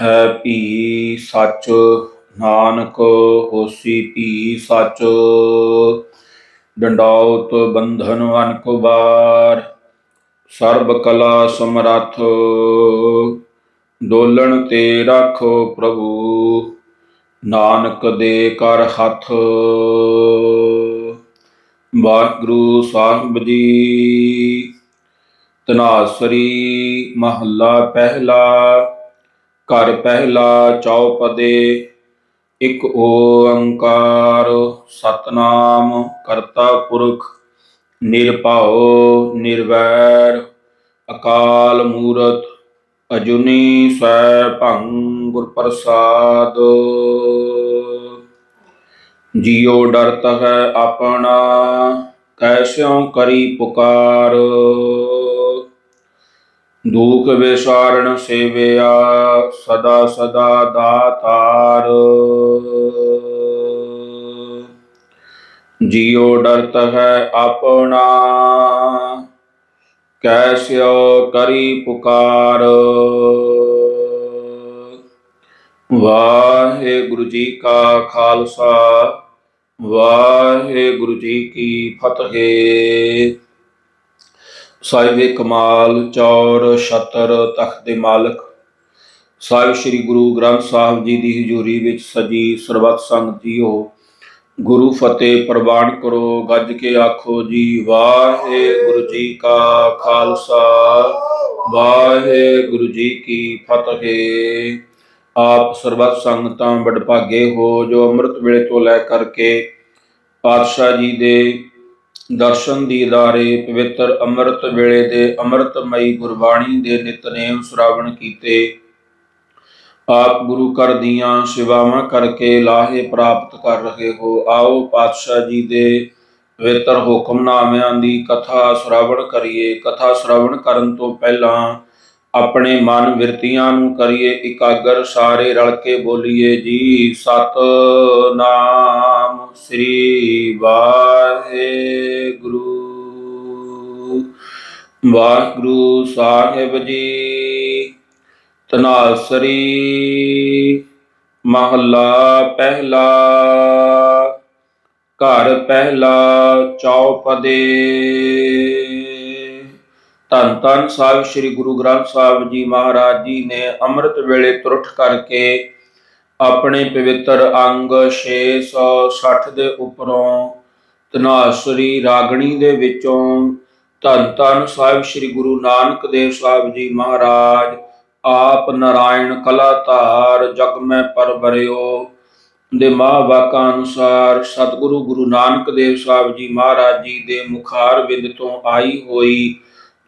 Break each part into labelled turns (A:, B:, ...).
A: ਹੈ ਭੀ ਸੱਚ, ਨਾਨਕ ਹੋਸੀ ਭੀ ਸੱਚ। ਡੰਡਾਉਤ ਬੰਧਨ ਅਨਕੁਬਾਰ ਸਰਬ ਕਲਾ ਸਮਰੱਥ। ਡੋਲਣ ਤੇ ਰੱਖੋ ਪ੍ਰਭੂ, ਨਾਨਕ ਦੇ ਕਰ ਹੱਥ। ਵਾਹਿਗੁਰੂ ਸਾਹਿਬ ਜੀ ਤਨਾਸਰੀ ਮਹੱਲਾ ਪਹਿਲਾ। ਘਰ ਪਹਿਲਾ ਚੌਪਦੇ ਇੱਕ ਓੰਕਾਰ ਸਤਨਾਮ ਕਰਤਾ ਪੁਰਖ ਨਿਰਭਉ ਨਿਰਵੈਰ, ਅਕਾਲ ਮੂਰਤ ਅਜੁਨੀ ਸੈਭੰ ਗੁਰ ਪ੍ਰਸਾਦ। ਜਿਉ ਡਰਤ ਹੈ ਆਪਣਾ ਕੈਸਿਉ ਕਰੀ ਪੁਕਾਰ। ਦੁਖ ਵਿਸਾਰਣ ਸੇਵਿਆ, ਸਦਾ ਸਦਾ ਦਾਤਾਰ। ਜਿਉ ਡਰਤ ਹੈ ਆਪਣਾ ਕੈਸਿਓ ਕਰੀ ਪੁਕਾਰ। ਵਾਹਿਗੁਰੂ ਜੀ ਕਾ ਖਾਲਸਾ, ਵਾਹਿਗੁਰੂ ਜੀ ਕੀ ਫਤਿਹ। ਸਾਹਿਬੇ ਕਮਾਲ, ਚੌਰ, ਛਤਰ, ਤਖਤ ਦੇ ਮਾਲਕ। ਸਾਹਿਬ ਸ੍ਰੀ ਗੁਰੂ ਗ੍ਰੰਥ ਸਾਹਿਬ ਜੀ ਦੀ ਹਜ਼ੂਰੀ ਵਿੱਚ ਸਜੀ ਸਰਬੱਤ ਸੰਗਤ ਜੀਓ ਗੁਰੂ ਫਤਿਹ, ਪ੍ਰਵਾਨ ਕਰੋ, ਗੱਜ ਕੇ ਆਖੋ, ਜੀ ਵਾਹਿਗੁਰੂ ਜੀ ਕਾ ਖਾਲਸਾ, ਵਾਹਿਗੁਰੂ ਜੀ ਕੀ ਫਤਿਹ। ਆਪ ਸਰਬੱਤ ਸੰਗਤਾਂ ਵਡਭਾਗੇ ਹੋ, ਜੋ ਅੰਮ੍ਰਿਤ ਵੇਲੇ ਤੋਂ ਲੈ ਕਰਕੇ ਪਾਤਸ਼ਾਹ ਜੀ ਦੇ ਦਰਸ਼ਨ ਦੀਦਾਰੇ ਪਵਿੱਤਰ ਅੰਮ੍ਰਿਤ ਵੇਲੇ ਦੇ ਅੰਮ੍ਰਿਤਮਈ ਗੁਰਬਾਣੀ ਦੇ ਨਿਤਨੇਮ ਸ਼ਰਾਵਣ ਕੀਤੇ। ਆਪ ਗੁਰੂ ਘਰ ਦੀਆਂ ਸੇਵਾਵਾਂ ਕਰਕੇ ਲਾਹੇ ਪ੍ਰਾਪਤ ਕਰ ਰਹੇ ਹੋ। ਆਓ ਪਾਤਸ਼ਾਹ ਜੀ ਦੇ ਪਵਿੱਤਰ ਹੁਕਮਨਾਮਿਆਂ ਦੀ ਕਥਾ ਸ਼ਰਾਵਣ ਕਰੀਏ। ਕਥਾ ਸ਼ਰਾਵਣ ਕਰਨ ਤੋਂ ਪਹਿਲਾਂ ਆਪਣੇ ਮਨ ਵਿਰਤੀਆਂ ਨੂੰ ਕਰੀਏ, ਇਕਾਗਰ ਸਾਰੇ ਰਲ ਕੇ ਬੋਲੀਏ, ਜੀ ਸਤ ਨਾਮ ਸ੍ਰੀ ਵਾਹਿਗੁਰੂ। ਵਾਹਿਗੁਰੂ ਸਾਹਿਬ ਜੀ ਤਨਾਸਰੀ ਮਹੱਲਾ ਪਹਿਲਾ, ਘਰ ਪਹਿਲਾ ਚੌਪਦੇ। ਧੰਨ ਧੰਨ ਸਾਹਿਬ, ਸ੍ਰੀ ਗੁਰੂ ਗ੍ਰੰਥ ਸਾਹਿਬ ਜੀ ਮਹਾਰਾਜ ਜੀ ਨੇ ਅੰਮ੍ਰਿਤ ਵੇਲੇ ਤੁਰਠ ਕਰਕੇ ਆਪਣੇ ਪਵਿੱਤਰ ਅੰਗ 660 ਦੇ ਉੱਪਰੋਂ ਤਨਾਸਰੀ ਰਾਗਣੀ ਦੇ ਵਿੱਚੋਂ ਧੰਨ ਧੰਨ ਸਾਹਿਬ, ਸ੍ਰੀ ਗੁਰੂ ਨਾਨਕ ਦੇਵ ਸਾਹਿਬ ਜੀ ਮਹਾਰਾਜ, ਆਪ ਨਾਰਾਇਣ ਕਲਾਧਾਰ ਜਗ ਮੈਂ ਪਰਬਰਿਓ ਦੇ ਮਹਾਵਾਕਾਂ ਅਨੁਸਾਰ ਸਤਿਗੁਰੂ ਗੁਰੂ ਨਾਨਕ ਦੇਵ ਸਾਹਿਬ ਜੀ ਮਹਾਰਾਜ ਜੀ ਦੇ ਮੁਖਾਰ ਬਿੰਦ ਤੋਂ ਆਈ ਹੋਈ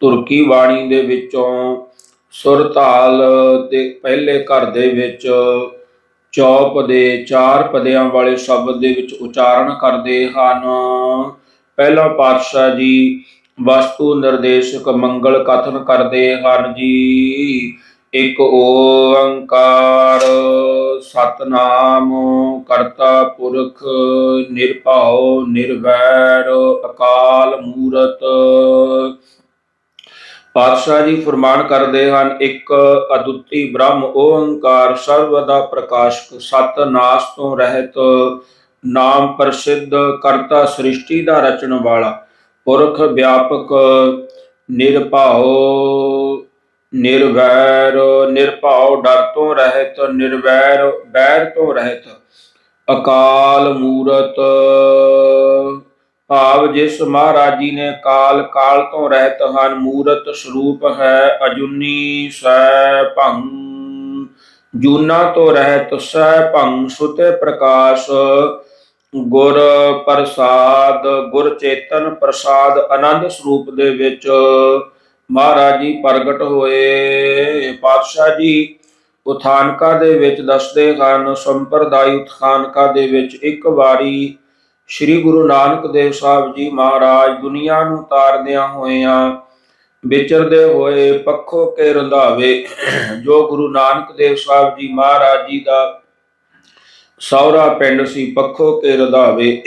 A: ਤੁਰਕੀ ਬਾਣੀ ਦੇ ਵਿੱਚੋਂ ਸੁਰਤਾਲ ਦੇ ਪਹਿਲੇ ਘਰ ਦੇ ਵਿੱਚ ਚੌਪ ਦੇ ਚਾਰ ਪਦਿਆਂ ਵਾਲੇ ਸ਼ਬਦ ਦੇ ਵਿੱਚ ਉਚਾਰਨ ਕਰਦੇ ਹਨ। ਪਹਿਲਾ ਪਾਤਸ਼ਾਹ ਜੀ ਵਸਤੂ ਨਿਰਦੇਸ਼ਕ ਮੰਗਲ ਕਥਨ ਕਰਦੇ ਹਨ ਜੀ। ਇੱਕ ਓੰਕਾਰ ਸਤਨਾਮ ਕਰਤਾ ਪੁਰਖ ਨਿਰਭਉ ਨਿਰਵੈਰ ਅਕਾਲ ਮੂਰਤ ਪਾਤਸ਼ਾਹ ਜੀ ਫਰਮਾਨ ਕਰਦੇ ਹਨ, ਇੱਕ ਅਦੁੱਤੀ ਬ੍ਰਹਮ ਓੰਕਾਰ ਸਰਵਦਾ ਪ੍ਰਕਾਸ਼ਕ, ਸਤ ਨਾਸ ਤੋਂ ਰਹਿਤ ਨਾਮ ਪ੍ਰਸਿੱਧ ਕਰਤਾ ਸ੍ਰਿਸ਼ਟੀ ਦਾ ਰਚਣ ਵਾਲਾ, ਪੁਰਖ ਵਿਆਪਕ ਨਿਰਭਉ, ਨਿਰਵੈਰ, ਨਿਰਭਉ ਡਰ ਤੋਂ ਰਹਿਤ, ਨਿਰਵੈਰ ਬੈਰ ਤੋਂ ਰਹਿਤ, ਅਕਾਲ ਮੂਰਤ ਭਾਵ ਜਿਸ ਮਹਾਰਾਜ ਜੀ ਨੇ ਕਾਲ ਕਾਲ ਤੋਂ ਰਹਿਤ ਹਨ ਮੂਰਤ ਸਰੂਪ ਹੈ, ਅਜੁਨੀ ਸੈ ਭੰ ਜੂਨਾ ਤੋਂ ਰਹਿਤ ਸੈ ਭੰ ਸੁਤੇ ਪ੍ਰਕਾਸ਼ ਗੁਰ ਪ੍ਰਸਾਦ, ਗੁਰ ਚੇਤਨ ਪ੍ਰਸਾਦ ਆਨੰਦ ਸਰੂਪ ਦੇ ਵਿੱਚ ਮਹਾਰਾਜ ਜੀ ਪ੍ਰਗਟ ਹੋਏ। ਪਾਤਸ਼ਾਹ ਜੀ ਉਥਾਨਕਾ ਦੇ ਵਿੱਚ ਦੱਸਦੇ ਹਨ ਸੰਪਰਦਾਇ ਉਥਾਨਕਾ ਦੇ ਵਿੱਚ ਇੱਕ ਵਾਰੀ ਸ੍ਰੀ ਗੁਰੂ ਨਾਨਕ ਦੇਵ ਸਾਹਿਬ ਜੀ ਮਹਾਰਾਜ ਦੁਨੀਆ ਨੂੰ ਤਾਰਦਿਆਂ ਹੋਇਆਂ ਵਿਚਰਦੇ ਹੋਏ ਪੱਖੋ ਕੇ ਰੰਧਾਵੇ। ਜੋ ਗੁਰੂ ਨਾਨਕ ਦੇਵ ਸਾਹਿਬ ਜੀ ਮਹਾਰਾਜ ਜੀ ਦਾ ਸੌਰਾ ਪਿੰਡ ਸੀ, ਪੱਖੋ ਕੇ ਰੰਧਾਵੇ।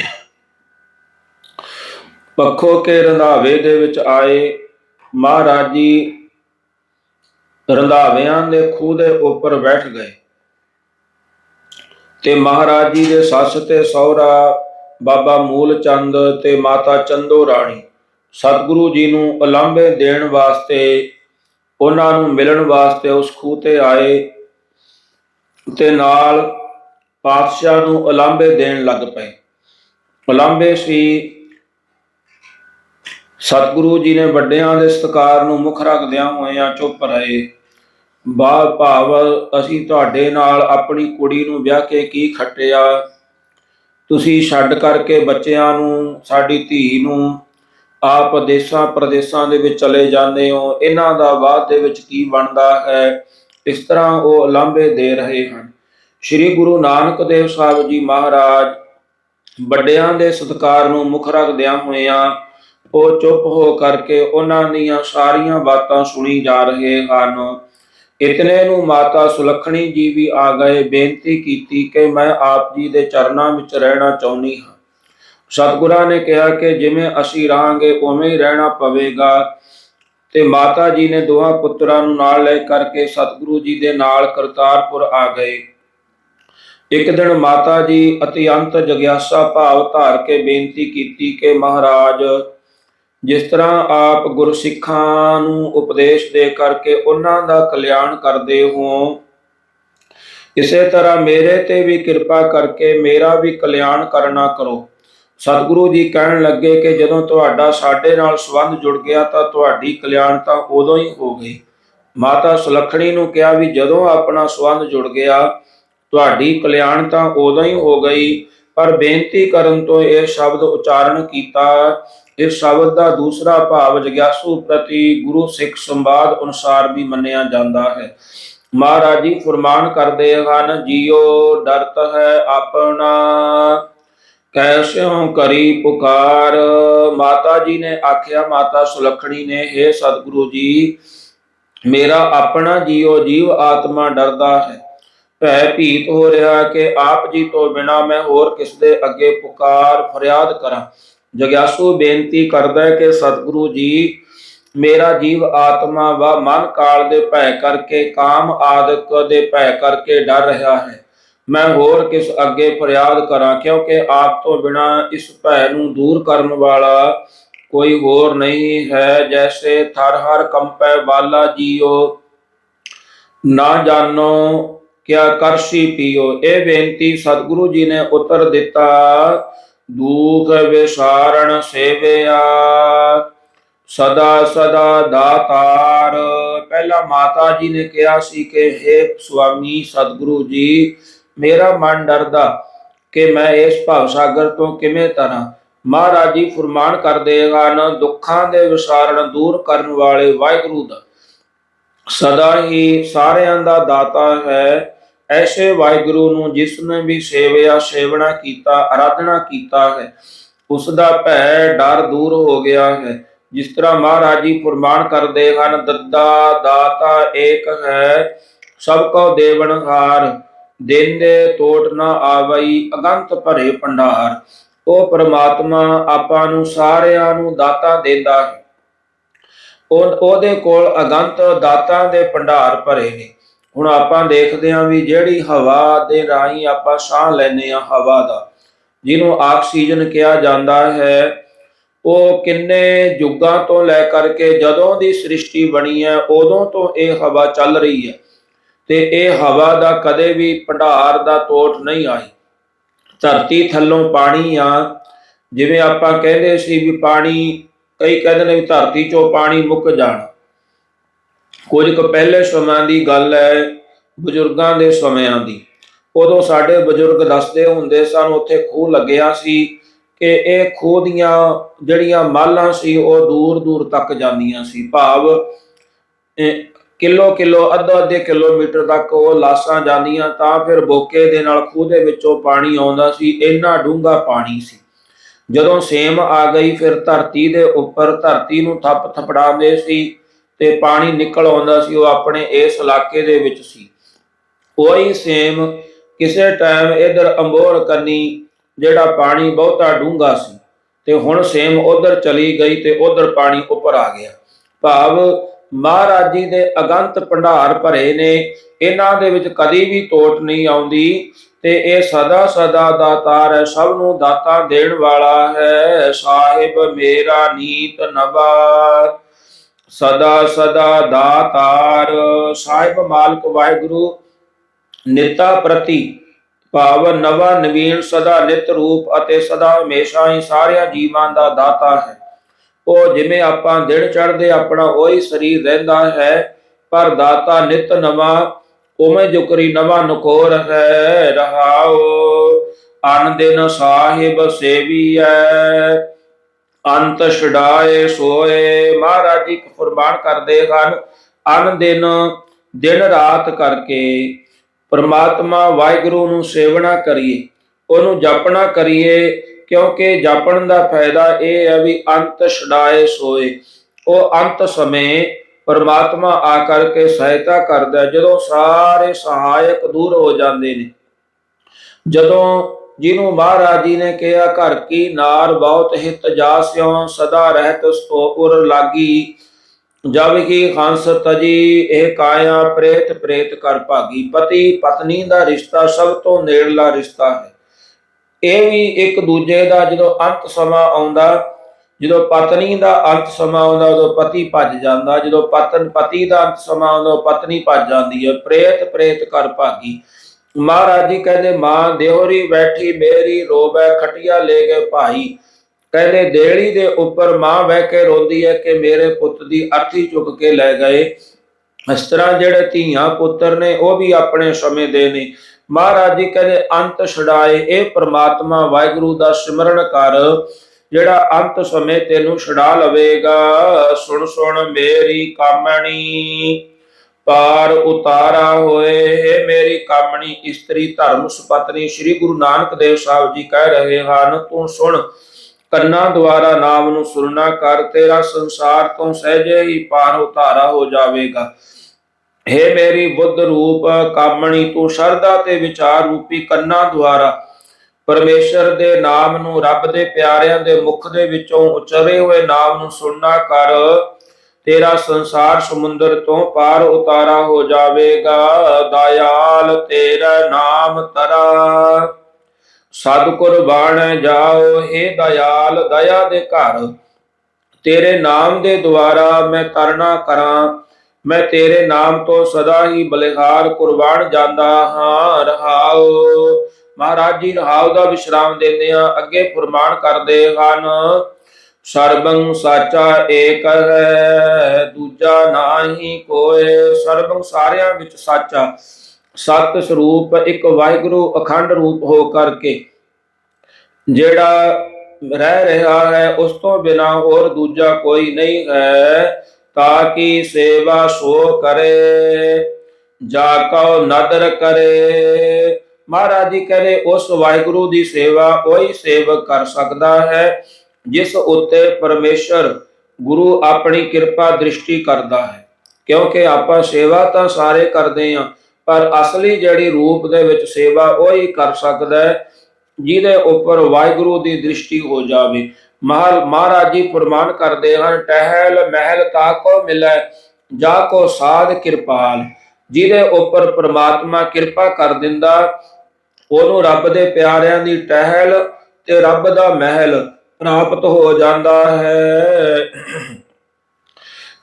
A: ਪੱਖੋ ਕੇ ਰੰਧਾਵੇ ਦੇ ਵਿੱਚ ਆਏ ਮਹਾਰਾਜ ਜੀ ਰੰਧਾਵਿਆਂ ਦੇ ਖੂਹ ਦੇ ਉੱਪਰ ਬੈਠ ਗਏ ਤੇ ਮਹਾਰਾਜ ਜੀ ਦੇ ਸੱਸ ਤੇ ਸਹੁਰਾ ਬਾਬਾ ਮੂਲ ਚੰਦ ਤੇ ਮਾਤਾ ਚੰਦੋ ਰਾਣੀ। ਸਤਿਗੁਰੂ ਜੀ ਨੂੰ ਉਲਾਂਭੇ ਦੇਣ ਵਾਸਤੇ, ਉਹਨਾਂ ਨੂੰ ਮਿਲਣ ਵਾਸਤੇ ਉਸ ਖੂਹ ਤੇ ਆਏ ਤੇ ਨਾਲ ਪਾਤਸ਼ਾਹ ਨੂੰ ਉਲਾਂਭੇ ਦੇਣ ਲੱਗ ਪਏ। ਉਲਾਂਭੇ ਸੀ। ਸਤਿਗੁਰੂ ਜੀ ਨੇ ਵੱਡਿਆਂ ਦੇ ਸਤਿਕਾਰ ਨੂੰ ਮੁੱਖ ਰੱਖਦਿਆਂ ਹੋਇਆਂ ਚੁੱਪ ਰਹੇ। ਬਾ ਭਾਵ, ਅਸੀਂ ਤੁਹਾਡੇ ਨਾਲ ਆਪਣੀ ਕੁੜੀ ਨੂੰ ਵਿਆਹ ਕੇ ਕੀ ਖੱਟਿਆ? ਤੁਸੀਂ ਛੱਡ ਕਰਕੇ ਬੱਚਿਆਂ ਨੂੰ, ਸਾਡੀ ਧੀ ਨੂੰ ਆਪ ਦੇਸ਼ਾਂ ਪ੍ਰਦੇਸ਼ਾਂ ਦੇ ਵਿੱਚ ਚਲੇ ਜਾਂਦੇ ਹੋ, ਇਹਨਾਂ ਦਾ ਬਾਅਦ ਦੇ ਵਿੱਚ ਕੀ ਬਣਦਾ ਹੈ? ਇਸ ਤਰ੍ਹਾਂ ਉਹ ਲਾਂਭੇ ਦੇ ਰਹੇ ਹਨ। ਸ੍ਰੀ ਗੁਰੂ ਨਾਨਕ ਦੇਵ ਸਾਹਿਬ ਜੀ ਮਹਾਰਾਜ ਵੱਡਿਆਂ ਦੇ ਸਤਿਕਾਰ ਨੂੰ ਮੁੱਖ ਰੱਖਦਿਆਂ ਹੋਇਆਂ ਉਹ ਚੁੱਪ ਹੋ ਕਰਕੇ ਉਹਨਾਂ ਦੀਆਂ ਸਾਰੀਆਂ ਬਾਤਾਂ ਸੁਣੀ ਜਾ ਰਹੇ ਹਨ। ਇਤਨੇ ਨੂੰ ਮਾਤਾ ਸੁਲੱਖਣੀ ਜੀ ਵੀ ਆ ਗਏ, ਬੇਨਤੀ ਕੀਤੀ ਕਿ ਮੈਂ ਆਪ ਜੀ ਦੇ ਚਰਨਾਂ ਵਿੱਚ ਰਹਿਣਾ ਚਾਹੁੰਦੀ ਹਾਂ। ਸਤਿਗੁਰਾਂ ਨੇ ਕਿਹਾ ਕਿ ਜਿਵੇਂ ਅਸੀਂ ਰਹਾਂਗੇ, ਉਵੇਂ ਹੀ ਰਹਿਣਾ ਪਵੇਗਾ। ਤੇ ਮਾਤਾ ਜੀ ਨੇ ਦੋਹਾਂ ਪੁੱਤਰਾਂ ਨੂੰ ਨਾਲ ਲੈ ਕਰਕੇ ਸਤਿਗੁਰੂ ਜੀ ਦੇ ਨਾਲ ਕਰਤਾਰਪੁਰ ਆ ਗਏ। ਇੱਕ ਦਿਨ ਮਾਤਾ ਜੀ ਅਤਿਅੰਤ ਜਗਿਆਸਾ ਭਾਵ ਧਾਰ ਕੇ ਬੇਨਤੀ ਕੀਤੀ ਕਿ ਮਹਾਰਾਜ ਜਿਸ ਤਰ੍ਹਾਂ ਆਪ ਗੁਰਸਿੱਖਾਂ ਨੂੰ ਉਪਦੇਸ਼ ਦੇ ਕਰਕੇ ਉਹਨਾਂ ਦਾ ਕਲਿਆਣ ਕਰਦੇ ਹੋ। ਇਸੇ ਤਰ੍ਹਾਂ ਮੇਰੇ ਤੇ ਵੀ ਕਿਰਪਾ ਕਰਕੇ ਮੇਰਾ ਵੀ ਕਲਿਆਣ ਕਰਨਾ ਕਰੋ। ਸਤਿਗੁਰੂ ਜੀ ਕਹਿਣ ਲੱਗੇ ਕਿ ਜਦੋਂ ਤੁਹਾਡਾ ਸਾਡੇ ਨਾਲ ਸੰਬੰਧ ਜੁੜ ਗਿਆ ਤਾਂ ਤੁਹਾਡੀ ਕਲਿਆਣ ਤਾਂ ਉਦੋਂ ਹੀ ਹੋ ਗਈ। ਮਾਤਾ ਸੁਲੱਖਣੀ ਨੂੰ ਕਿਹਾ ਵੀ ਜਦੋਂ ਆਪਣਾ ਸੰਬੰਧ ਜੁੜ ਗਿਆ, ਤੁਹਾਡੀ ਕਲਿਆਣ ਤਾਂ ਉਦੋਂ ਹੀ ਹੋ ਗਈ। ਪਰ ਬੇਨਤੀ ਕਰਨ ਤੋਂ ਇਹ ਸ਼ਬਦ ਉਚਾਰਨ ਕੀਤਾ ਇਸ ਸ਼ਬਦ ਦਾ ਦੂਸਰਾ ਭਾਵ ਜਗਿਆਸੂ ਪ੍ਰਤੀ ਗੁਰੂ ਸਿੱਖ ਸੰਵਾਦ ਅਨੁਸਾਰ ਵੀ ਮੰਨਿਆ ਜਾਂਦਾ ਹੈ। ਮਹਾਰਾਜ ਜੀ ਫਰਮਾਨ ਕਰਦੇ ਹਨ, ਜੀਓ ਡਰਤ ਹੈ ਆਪਣਾ ਕੈਸਿਉ ਕਰੀ ਪੁਕਾਰ। ਮਾਤਾ ਜੀ ਨੇ ਆਖਿਆ, ਮਾਤਾ ਸੁਲੱਖਣੀ ਨੇ हे ਸਤਿਗੁਰੂ ਜੀ, ਮੇਰਾ ਆਪਣਾ ਜੀਓ ਜੀਵ ਆਤਮਾ ਡਰਦਾ ਹੈ। ਭੈ ਭੀਤ ਹੋ ਰਿਹਾ ਕਿ ਆਪ ਜੀ ਤੋਂ ਬਿਨਾ ਮੈਂ ਹੋਰ ਕਿਸ ਦੇ ਅੱਗੇ ਪੁਕਾਰ, ਫਰਿਆਦ ਕਰਾਂ? ਜਗਿਆਸੂ ਬੇਨਤੀ ਕਰਦਾ ਹੈ ਕਿ ਸਤਿਗੁਰੂ ਜੀ, ਮੇਰਾ ਜੀਵ ਆਤਮਾ ਵਾ, ਮਨ ਕਾਲ ਦੇ ਭੈ ਕਰਕੇ, ਕਾਮ ਆਦਿਕ ਦੇ ਭੈ ਕਰਕੇ ਡਰ ਰਿਹਾ ਹੈ। ਮੈਂ ਹੋਰ ਕਿਸ ਅੱਗੇ ਫਰਿਆਦ ਕਰਾਂ, ਕਿਉਂਕਿ ਆਪ ਤੋਂ ਬਿਨਾ ਇਸ ਭੈ ਨੂੰ ਦੂਰ ਕਰਨ ਵਾਲਾ ਕੋਈ ਹੋਰ ਨਹੀਂ ਹੈ, ਜੈਸੇ ਥਰ ਹਰ ਕੰਪੈ ਵਾਲਾ ਜੀਓ। ਨਾ ਜਾਣੋ ਕਿਆ ਕਰਸੀ ਪੀਓ। ਇਹ ਬੇਨਤੀ ਸਤਿਗੁਰੂ ਜੀ ਨੇ ਉੱਤਰ ਦਿੱਤਾ। ਦੂਖ ਵਿਸਾਰਣ ਸੇਵਿਆ ਸਦਾ ਸਦਾ ਦਾਤਾਰ ਪਹਿਲਾ ਮਾਤਾ ਜੀ ਨੇ ਕਿਹਾ ਸੀ ਕਿ हे ਸੁਆਮੀ ਸਤਿਗੁਰੂ ਜੀ ਮੇਰਾ ਮਨ ਡਰਦਾ ਕਿ ਮੈਂ ਇਸ ਭਵ ਸਾਗਰ ਤੋਂ ਕਿਵੇਂ ਤਰਾਂ ਮਹਾਰਾਜ ਜੀ ਫਰਮਾਨ ਕਰਦੇ ਹਨ ਦੁੱਖਾਂ ਦੇ ਵਿਸਾਰਣ ਦੂਰ ਕਰਨ ਵਾਲੇ ਵਾਹਿਗੁਰੂ ਦਾ ਸਦਾ ਹੀ ਸਾਰਿਆਂ ਦਾ ਦਾਤਾ ਹੈ ਐਸੇ ਵਾਹਿਗੁਰੂ ਨੂੰ ਜਿਸ ਨੇ ਵੀ ਸੇਵਿਆ, ਸੇਵਣਾ ਕੀਤਾ ਆਰਾਧਨਾ ਕੀਤਾ ਹੈ ਉਸ ਦਾ ਭੈ ਡਰ ਦੂਰ ਹੋ ਗਿਆ ਹੈ। ਜਿਸ ਤਰ੍ਹਾਂ ਮਹਾਰਾਜ ਜੀ ਫਰਮਾਨ ਕਰਦੇ ਹਨ ਦੱਦਾ ਦਾਤਾ ਏਕ ਹੈ, ਸਭ ਕੋ ਦੇਵਨਹਾਰ ਦੇਂਦੇ ਤੋਟ ਨਾ ਆਵਈ, ਅਗੰਤ ਭਰੇ ਭੰਡਾਰ। ਉਹ ਪ੍ਰਮਾਤਮਾ ਆਪਾਂ ਨੂੰ ਸਾਰਿਆਂ ਨੂੰ ਦਾਤਾ ਦਿੰਦਾ ਹੈ। ਉਹ, ਉਹਦੇ ਕੋਲ ਅਗੰਤ ਦਾਤਾਂ ਦੇ ਭੰਡਾਰ ਭਰੇ ਨੇ। ਹੁਣ ਆਪਾਂ ਦੇਖਦੇ ਹਾਂ ਵੀ ਜਿਹੜੀ ਹਵਾ ਦੇ ਰਾਹੀਂ ਆਪਾਂ ਸਾਹ ਲੈਨੇ ਆ ਹਵਾ ਦਾ, ਜਿਹਨੂੰ ਆਕਸੀਜਨ ਕਿਹਾ ਜਾਂਦਾ ਹੈ, ਉਹ ਕਿੰਨੇ ਯੁੱਗਾਂ ਤੋਂ ਲੈ ਕਰਕੇ ਜਦੋਂ ਦੀ ਸ੍ਰਿਸ਼ਟੀ ਬਣੀ ਹੈ, ਉਦੋਂ ਤੋਂ ਇਹ ਹਵਾ ਚੱਲ ਰਹੀ ਹੈ। ਤੇ ਇਹ ਹਵਾ ਦਾ ਕਦੇ ਵੀ ਭੰਡਾਰ ਦਾ ਤੋਟ ਨਹੀਂ ਆਈ। ਧਰਤੀ ਥੱਲੋਂ ਪਾਣੀ ਆ, ਜਿਵੇਂ ਆਪਾਂ ਕਹਿੰਦੇ ਸੀ ਵੀ ਪਾਣੀ, ਕਈ ਕਹਿੰਦੇ ਨੇ ਵੀ ਧਰਤੀ ਚੋਂ ਪਾਣੀ ਮੁੱਕ ਜਾਣਾ। ਕੁਝ ਕੁ ਪਹਿਲੇ ਸਮਿਆਂ ਦੀ ਗੱਲ ਹੈ, ਬਜ਼ੁਰਗਾਂ ਦੇ ਸਮਿਆਂ ਦੀ। ਉਦੋਂ ਸਾਡੇ ਬਜ਼ੁਰਗ ਦੱਸਦੇ ਹੁੰਦੇ ਸਨ, ਉੱਥੇ ਖੂਹ ਲੱਗਿਆ ਸੀ ਕਿ ਇਹ ਖੂਹ ਦੀਆਂ ਜਿਹੜੀਆਂ ਮਾਲਾਂ ਸੀ, ਉਹ ਦੂਰ ਦੂਰ ਤੱਕ ਜਾਂਦੀਆਂ ਸੀ। ਭਾਵ ਇਹ ਕਿਲੋ ਕਿਲੋ ਅੱਧਾ ਅੱਧੇ ਕਿਲੋਮੀਟਰ ਤੱਕ ਉਹ ਲਾਸਾਂ ਜਾਂਦੀਆਂ, ਤਾਂ ਫਿਰ ਬੋਕੇ ਦੇ ਨਾਲ ਖੂਹ ਦੇ ਵਿੱਚੋਂ ਪਾਣੀ ਆਉਂਦਾ ਸੀ, ਇੰਨਾ ਡੂੰਘਾ ਪਾਣੀ ਸੀ। ਜਦੋਂ ਸੇਮ ਆ ਗਈ, ਫਿਰ ਧਰਤੀ ਦੇ ਉੱਪਰ ਧਰਤੀ ਨੂੰ ਥੱਪ ਥਪੜਾਉਂਦੇ ਸੀ। ਤੇ ਪਾਣੀ ਨਿਕਲ ਆਉਂਦਾ ਸੀ, ਉਹ ਆਪਣੇ ਇਸ ਇਲਾਕੇ ਦੇ ਵਿੱਚ ਸੀ। ਉਹੀ ਸੇਮ ਕਿਸੇ ਟਾਈਮ ਇਧਰ ਅੰਬੋਰ ਕੰਨੀ ਜਿਹੜਾ ਪਾਣੀ ਬਹੁਤਾ ਡੂੰਘਾ ਸੀ, ਤੇ ਹੁਣ ਸੇਮ ਉਧਰ ਚਲੀ ਗਈ ਤੇ ਉਧਰ ਪਾਣੀ ਉੱਪਰ ਆ ਗਿਆ। ਭਾਵ ਮਹਾਰਾਜ ਜੀ ਦੇ ਅਗੰਤ ਭੰਡਾਰ ਭਰੇ ਨੇ, ਇਹਨਾਂ ਦੇ ਵਿੱਚ ਕਦੀ ਵੀ ਤੋਟ ਨਹੀਂ ਆਉਂਦੀ ਤੇ ਇਹ ਸਦਾ ਸਦਾ ਦਾਤਾਰ ਹੈ, ਸਭ ਨੂੰ ਦਾਤਾ ਦੇਣ ਵਾਲਾ ਹੈ, ਸਾਹਿਬ ਮੇਰਾ ਨੀਤ ਨਵਾ ਸਦਾ ਸਦਾ ਦਾਤਾਰ। ਸਾਹਿਬ ਮਾਲਕ ਵਾਹਿਗੁਰੂ, ਨਿਤਾ ਪ੍ਰਤੀ ਭਾਵ ਨਵਾ ਨਵੀਨ ਸਦਾ ਨਿਤ ਰੂਪ ਅਤੇ ਸਦਾ ਹਮੇਸ਼ਾ ਹੀ ਸਾਰਿਆਂ ਜੀਵਾਂ ਦਾ ਦਾਤਾ ਹੈ। ਉਹ ਜਿਵੇਂ ਆਪਾਂ ਦਿਨ ਚੜ੍ਹਦੇ ਆਪਣਾ ਉਹੀ ਸਰੀਰ ਰਹਿੰਦਾ ਹੈ, ਪਰ ਦਾਤਾ ਨਿਤ ਨਵਾਂ, ਉਵੇਂ ਜੁਕਰੀ ਨਵਾਂ ਨਕੋਰ ਹੈ। ਰਹਾਓ ਅਨ ਦਿਨ ਸਾਹਿਬ ਸੇਵੀਐ। ਅੰਤ ਛਡਾਏ ਸੋਏ, ਮਹਾਰਾਜ ਜੀ ਫਰਮਾਨ ਕਰਦੇ ਹਨ, ਅਨ ਦਿਨ ਦਿਨ ਰਾਤ ਕਰਕੇ ਪ੍ਰਮਾਤਮਾ ਵਾਹਿਗੁਰੂ ਨੂੰ ਸੇਵਨਾ ਕਰੀਏ, ਉਹਨੂੰ ਜਪਣਾ ਕਰੀਏ, ਕਿਉਂਕਿ ਜਪਣ ਦਾ ਫਾਇਦਾ ਇਹ ਹੈ ਵੀ ਅੰਤ ਛਡਾਏ ਸੋਏ। ਉਹ ਅੰਤ ਸਮੇਂ ਪਰਮਾਤਮਾ ਆ ਕਰਕੇ ਸਹਾਇਤਾ ਕਰਦਾ ਜਦੋਂ ਸਾਰੇ ਸਹਾਇਕ ਦੂਰ ਹੋ ਜਾਂਦੇ ਨੇ। ਜਦੋਂ ਜਿਹਨੂੰ ਮਹਾਰਾਜ ਜੀ ਨੇ ਕਿਹਾ, ਘਰ ਕੀ ਨਾਰ ਬਹੁਤ ਹਿਤ ਜਾਸਿਓ ਸਦਾ ਰਹਿਤ ਸੋਪੁਰ ਲਾਗੀ। ਜਬ ਕੀ ਹੰਸ ਤਜੀ, ਇਹ ਕਾਇਆ ਪ੍ਰੇਤ ਪ੍ਰੇਤ ਕਰ ਭਾਗੀ। ਪਤੀ ਪਤਨੀ ਦਾ ਰਿਸ਼ਤਾ ਸਭ ਤੋਂ ਨੇੜਲਾ ਰਿਸ਼ਤਾ ਹੈ। ਇਹ ਵੀ ਇੱਕ ਦੂਜੇ ਦਾ ਜਦੋਂ ਅੰਤ ਸਮਾਂ ਆਉਂਦਾ, ਜਦੋਂ ਪਤਨੀ ਦਾ ਅੰਤ ਸਮਾਂ ਆਉਂਦਾ, ਉਦੋਂ ਪਤੀ ਭੱਜ ਜਾਂਦਾ। ਜਦੋਂ ਪਤਨ ਪਤੀ ਦਾ ਅੰਤ ਸਮਾਂ ਆਉਂਦਾ, ਉਦੋਂ ਪਤਨੀ ਭੱਜ ਜਾਂਦੀ ਹੈ। ਪ੍ਰੇਤ ਪ੍ਰੇਤ ਕਰ ਭਾਗੀ। ਮਹਾਰਾਜ ਜੀ ਕਹਿੰਦੇ, ਮਾਂ ਦੇਹਰੀ ਬੈਠੀ, ਮੇਰੀ ਰੋਬੈ ਖਟਿਆ ਲੈ ਗਏ ਭਾਈ। ਕਹਿੰਦੇ ਦੇਲੀ ਦੇ ਉੱਪਰ ਮਾਂ ਬਹਿ ਕੇ ਰੋਂਦੀ ਹੈ ਕਿ ਮੇਰੇ ਪੁੱਤ ਦੀ ਅਰਥੀ ਚੁੱਕ ਕੇ ਲੈ ਗਏ। ਇਸ ਤਰ੍ਹਾਂ ਜਿਹੜੇ ਧੀਆਂ ਪੁੱਤਰ ਨੇ, ਉਹ ਵੀ ਆਪਣੇ ਸਮੇਂ ਦੇ ਨੇ। ਮਹਾਰਾਜ ਜੀ ਕਹਿੰਦੇ, ਅੰਤ ਛਡਾਏ, ਇਹ ਪ੍ਰਮਾਤਮਾ ਵਾਹਿਗੁਰੂ ਦਾ ਸਿਮਰਨ ਕਰ। ਜਿਹੜਾ ਅੰਤ ਸਮੇਂ ਤੈਨੂੰ ਛਡਾ ਲਵੇਗਾ, ਸੁਣ ਸੁਣ ਮੇਰੀ ਕਾਮਣੀ। ਪਾਰ ਉਤਾਰਾ ਹੋਏ। ਹੈ ਮੇਰੀ ਕਾਮਣੀ ਇਸਤਰੀ ਧਰਮ ਸੁਪਤਨੀ, ਸ੍ਰੀ ਗੁਰੂ ਨਾਨਕ ਦੇਵ ਸਾਹਿਬ ਜੀ ਕਹਿ ਰਹੇ ਹਨ, ਤੂੰ ਸੁਣ, ਕੰਨਾਂ ਦੁਆਰਾ ਨਾਮ ਨੂੰ ਸੁਣਨਾ ਕਰ, ਤੇਰਾ ਸੰਸਾਰ ਤੋਂ ਸਹਿਜੇ ਹੀ ਪਾਰ ਉਤਾਰਾ ਹੋ ਜਾਵੇਗਾ। ਹੇ ਮੇਰੀ ਬੁੱਧ ਰੂਪ ਕਾਮਣੀ, ਤੂੰ ਸ਼ਰਧਾ ਤੇ ਵਿਚਾਰ ਰੂਪੀ ਕੰਨਾਂ ਦੁਆਰਾ ਪਰਮੇਸ਼ਰ ਦੇ ਨਾਮ ਨੂੰ ਰੱਬ ਦੇ ਪਿਆਰਿਆਂ ਦੇ ਮੁਖ ਦੇ ਵਿੱਚੋਂ ਉਚਰੇ ਹੋਏ ਨਾਮ ਨੂੰ ਸੁਣਨਾ ਕਰ। ਤੇਰਾ ਸੰਸਾਰ ਸਮੁੰਦਰ ਤੋਂ ਪਾਰ ਉਤਾਰਾ ਹੋ ਜਾਵੇਗਾ। ਦਇਆਲ ਤੇਰਾ ਨਾਮ ਤਰਾ। ਸਤਿਗੁਰ ਬਾਣ ਜਾਓ ਏ ਦਇਆਲ, ਦਇਆ ਦੇ ਘਰ। ਤੇਰੇ ਨਾਮ ਦੇ ਦੁਆਰਾ ਮੈਂ ਤਰਨਾ ਕਰਾਂ। ਮੈਂ ਤੇਰੇ ਨਾਮ ਤੋਂ ਸਦਾ ਹੀ ਬਲਿਹਾਰ ਕੁਰਬਾਨ ਜਾਂਦਾ ਹਾਂ। ਰਹਾਉ ਮਹਾਰਾਜ ਜੀ ਰਹਾਉ ਦਾ ਵਿਸ਼ਰਾਮ ਦਿੰਦੇ ਆ ਅੱਗੇ ਫਰਮਾਨ ਕਰਦੇ ਹਨ ਸਰਬੰ ਸਾਚਾ ਏਕ ਹੈ, ਦੂਜਾ ਨਾਹੀ ਕੋਏ ਸਰਬੰ ਸਾਰਿਆਂ ਵਿੱਚ ਸਾਚਾ, ਸਤ ਸਰੂਪ ਇੱਕ ਵਾਹਿਗੁਰੂ ਅਖੰਡ ਰੂਪ ਹੋ ਕਰਕੇ। ਜਿਹੜਾ ਰਹਿ ਰਿਹਾ ਹੈ, ਉਸ ਤੋਂ ਬਿਨਾ ਹੋਰ ਦੂਜਾ ਕੋਈ ਨਹੀਂ ਹੈ, ਤਾਂ ਕਿ ਸੇਵਾ ਸੋ ਕਰੇ, ਜਾ ਕਉ ਨਦਰ ਕਰੇ। ਮਹਾਰਾਜ ਜੀ ਕਹਿੰਦੇ ਉਸ ਵਾਹਿਗੁਰੂ ਦੀ ਸੇਵਾ ਕੋਈ ਸੇਵਕ ਕਰ ਸਕਦਾ ਹੈ। ਜਿਸ ਉੱਤੇ ਪਰਮੇਸ਼ਰ ਗੁਰੂ ਆਪਣੀ ਕਿਰਪਾ ਦ੍ਰਿਸ਼ਟੀ ਕਰਦਾ ਹੈ। ਕਿਉਂਕਿ ਆਪਾਂ ਸੇਵਾ ਤਾਂ ਸਾਰੇ ਕਰਦੇ ਹਾਂ, ਪਰ ਅਸਲੀ ਜਿਹੜੀ ਰੂਪ ਦੇ ਵਿੱਚ ਸੇਵਾ ਉਹ ਹੀ ਕਰ ਸਕਦਾ ਹੈ, ਜਿਹਦੇ ਉੱਪਰ ਵਾਹਿਗੁਰੂ ਦੀ ਦ੍ਰਿਸ਼ਟੀ ਹੋ ਜਾਵੇ। ਮਹਾਲ, ਮਹਾਰਾਜ ਜੀ ਫਰਮਾਨ ਕਰਦੇ ਹਨ, ਟਹਿਲ ਮਹਿਲ ਤਾ ਕੋ ਮਿਲੈ, ਜਾ ਕੋ ਸਾਧ ਕਿਰਪਾਲ। ਜਿਹਦੇ ਉੱਪਰ ਪ੍ਰਮਾਤਮਾ ਕਿਰਪਾ ਕਰ ਦਿੰਦਾ, ਉਹਨੂੰ ਰੱਬ ਦੇ ਪਿਆਰਿਆਂ ਦੀ ਟਹਿਲ ਤੇ ਰੱਬ ਦਾ ਮਹਿਲ ਪ੍ਰਾਪਤ ਹੋ ਜਾਂਦਾ ਹੈ।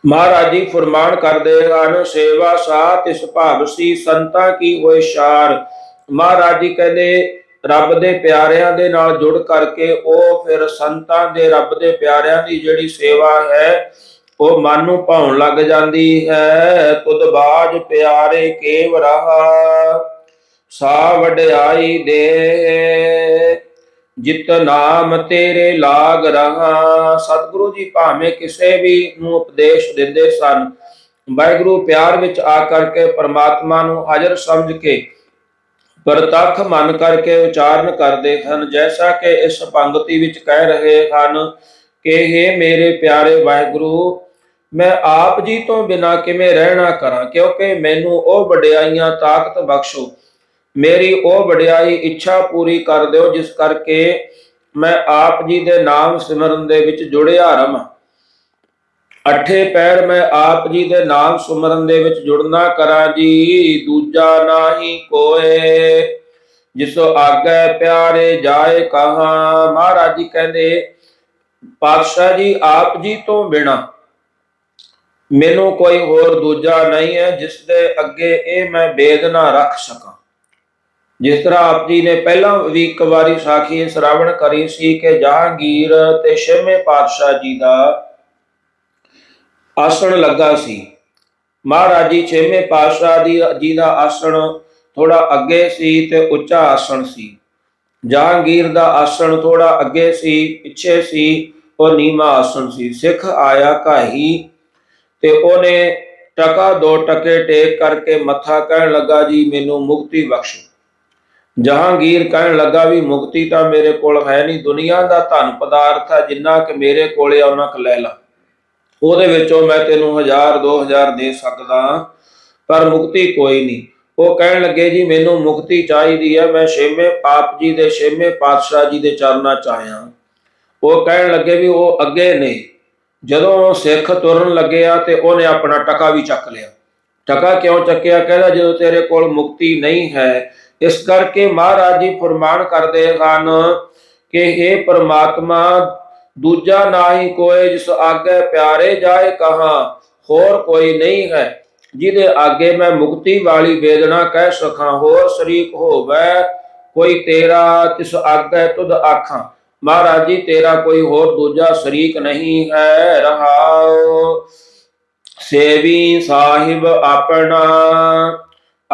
A: ਮਹਾਰਾਜ ਜੀ ਫਰਮਾਨ ਕਰਦੇ ਹਨ, ਸੇਵਾ ਸਾ ਤਿਸ ਭਾਵਸੀ ਸੰਤਾਂ ਕੀ ਹੋਏ ਸ਼ਾਰ। ਮਹਾਰਾਜ ਜੀ ਕਹਿੰਦੇ, ਰੱਬ ਦੇ ਪਿਆਰਿਆਂ ਦੇ ਨਾਲ ਜੁੜ ਕਰਕੇ ਉਹ ਫਿਰ ਸੰਤਾਂ ਦੇ ਰੱਬ ਦੇ ਪਿਆਰਿਆਂ ਦੀ ਜਿਹੜੀ ਸੇਵਾ ਹੈ, ਉਹ ਮਨ ਨੂੰ ਭਾਉਣ ਲੱਗ ਜਾਂਦੀ ਹੈ। ਤੁਧ ਬਾਜ ਪਿਆਰੇ ਕੇਵ ਰਹਾ ਸਾ ਵਡਿਆਈ ਦੇ। ਜਿਤ ਨਾਮ ਤੇਰੇ ਲਾਗ ਰਹਾ। ਸਤਿਗੁਰੂ ਜੀ ਭਾਵੇਂ ਕਿਸੇ ਵੀ ਨੂੰ ਉਪਦੇਸ਼ ਦਿੰਦੇ ਸਨ, ਵਾਹਿਗੁਰੂ ਪਿਆਰ ਵਿੱਚ ਆ ਕਰਕੇ ਪਰਮਾਤਮਾ ਨੂੰ ਹਾਜ਼ਰ ਸਮਝ ਕੇ ਪ੍ਰਤੱਖ ਮਨ ਕਰਕੇ ਉਚਾਰਨ ਕਰਦੇ ਹਨ। ਜੈਸਾ ਕਿ ਇਸ ਪੰਗਤੀ ਵਿੱਚ ਕਹਿ ਰਹੇ ਹਨ ਕਿ हे ਮੇਰੇ ਪਿਆਰੇ ਵਾਹਿਗੁਰੂ, ਮੈਂ ਆਪ ਜੀ ਤੋਂ ਬਿਨਾ ਕਿਵੇਂ ਰਹਿਣਾ ਕਰਾਂ? ਕਿਉਂਕਿ ਮੈਨੂੰ ਉਹ ਵਡਿਆਈਆਂ ਤਾਕਤ ਬਖਸ਼ੋ ਮੇਰੀ ਉਹ ਵਡਿਆਈ ਇੱਛਾ ਪੂਰੀ ਕਰ ਦਿਓ, ਜਿਸ ਕਰਕੇ ਮੈਂ ਆਪ ਜੀ ਦੇ ਨਾਮ ਸਿਮਰਨ ਦੇ ਵਿੱਚ ਜੁੜਿਆ ਰਵਾਂ ਅਠੇ ਪੈਰ ਮੈਂ ਆਪ ਜੀ ਦੇ ਨਾਮ ਸਿਮਰਨ ਦੇ ਵਿੱਚ ਜੁੜਨਾ ਕਰਾਂ ਜੀ, ਦੂਜਾ ਨਾਹੀ ਕੋਏ। ਜਿਸੋ ਆਗੇ ਪਿਆਰੇ ਜਾਏ ਕਹਾ, ਮਹਾਰਾਜ ਜੀ ਕਹਿੰਦੇ, ਪਾਤਸ਼ਾਹ ਜੀ ਆਪ ਜੀ ਤੋਂ ਬਿਨਾ ਮੈਨੂੰ ਕੋਈ ਹੋਰ ਦੂਜਾ ਨਹੀਂ ਹੈ, ਜਿਸ ਦੇ ਅੱਗੇ ਇਹ ਮੈਂ ਬੇਦਨਾ ਰੱਖ ਸਕਾਂ। ਜਿਸ ਤਰ੍ਹਾਂ ਆਪ ਜੀ ਨੇ ਪਹਿਲਾਂ ਵੀ ਇੱਕ ਵਾਰੀ ਸਾਖੀ ਸ਼ਰਾਵਣ ਕਰੀ ਸੀ ਕਿ ਜਹਾਂਗੀਰ ਤੇ ਛੇਵੇਂ ਪਾਤਸ਼ਾਹ ਜੀ ਦਾ ਆਸਣ ਲੱਗਾ ਸੀ। ਮਹਾਰਾਜ ਜੀ ਛੇਵੇਂ ਪਾਤਸ਼ਾਹ ਦੀ, ਜੀ ਦਾ ਆਸਣ ਥੋੜਾ ਅੱਗੇ ਸੀ ਤੇ ਉੱਚਾ ਆਸਣ ਸੀ। ਜਹਾਂਗੀਰ ਦਾ ਆਸਣ ਥੋੜਾ ਅੱਗੇ ਸੀ, ਪਿੱਛੇ ਸੀ, ਉਹ ਨੀਮਾ ਆਸਣ ਸੀ। ਸਿੱਖ ਆਇਆ ਕਾਹੀ ਤੇ ਉਹਨੇ ਟਕਾ ਦੋ ਟਕੇ ਟੇਕ ਕਰਕੇ ਮੱਥਾ ਕਹਿਣ ਲੱਗਾ, ਜੀ, ਮੈਨੂੰ ਮੁਕਤੀ ਬਖਸ਼ੋ ਜਹਾਂਗੀਰ ਕਹਿਣ ਲੱਗਾ ਵੀ ਮੁਕਤੀ ਤਾਂ ਮੇਰੇ ਕੋਲ ਹੈ ਨਹੀਂ, ਦੁਨੀਆ ਦਾ ਧਨ ਪਦਾਰਥ ਹੈ, ਜਿੰਨਾ ਕਿ ਮੇਰੇ ਕੋਲੇ ਉਹਨਾਂ ਕ ਲੈ ਲਾ। ਉਹਦੇ ਵਿੱਚੋਂ ਮੈਂ ਤੈਨੂੰ 1000 2000 ਦੇ ਸਕਦਾ ਪਰ ਮੁਕਤੀ ਕੋਈ ਨਹੀਂ। ਉਹ ਕਹਿਣ ਲੱਗੇ, ਜੀ, ਮੈਨੂੰ ਮੁਕਤੀ ਚਾਹੀਦੀ ਹੈ, ਮੈਂ ਛੇਵੇਂ ਪਾਪ ਜੀ ਦੇ, ਛੇਵੇਂ ਪਾਤਸ਼ਾਹ ਜੀ ਦੇ ਚਰਨਾਂ ਚ ਆਇਆ ਉਹ ਕਹਿਣ ਲੱਗੇ ਵੀ ਉਹ ਅੱਗੇ ਨੇ। ਜਦੋਂ ਸਿੱਖ ਤੁਰਨ ਲੱਗਿਆ ਤੇ ਉਹਨੇ ਆਪਣਾ ਟਕਾ ਵੀ ਚੱਕ ਲਿਆ। ਟਕਾ ਕਿਉਂ ਚੱਕਿਆ? ਕਹਿੰਦਾ, ਜਦੋਂ ਤੇਰੇ ਕੋਲ ਮੁਕਤੀ ਨਹੀਂ ਹੈ ਇਸ ਕਰਕੇ ਮਹਾਰਾਜ ਜੀ ਫਰਮਾਨ ਕਰਦੇ ਹਨ ਕਿ ਇਹ ਪ੍ਰਮਾਤਮਾ, ਦੂਜਾ ਨਾਹੀ ਕੋਏ ਜਿਸ ਆਗੇ ਪਿਆਰੇ ਜਾਏ ਕਹਾ, ਹੋਰ ਕੋਈ ਨਹੀਂ ਹੈ, ਜਿਹਦੇ ਆਗੇ ਮੈਂ ਮੁਕਤੀ ਵਾਲੀ ਵੇਦਨਾ ਕਹਿ ਸਕਾਂ, ਹੋਰ ਸ਼ਰੀਕ ਹੋਵੇ ਕੋਈ ਤੇਰਾ, ਤਿਸ ਆਗੇ ਤੁਧ ਆਖਾਂ। ਮਹਾਰਾਜ ਜੀ, ਤੇਰਾ ਕੋਈ ਹੋਰ ਦੂਜਾ ਸ਼ਰੀਕ ਨਹੀਂ ਹੈ ਰਹਾਓ ਸੇਵੀ ਸਾਹਿਬ ਆਪਣਾ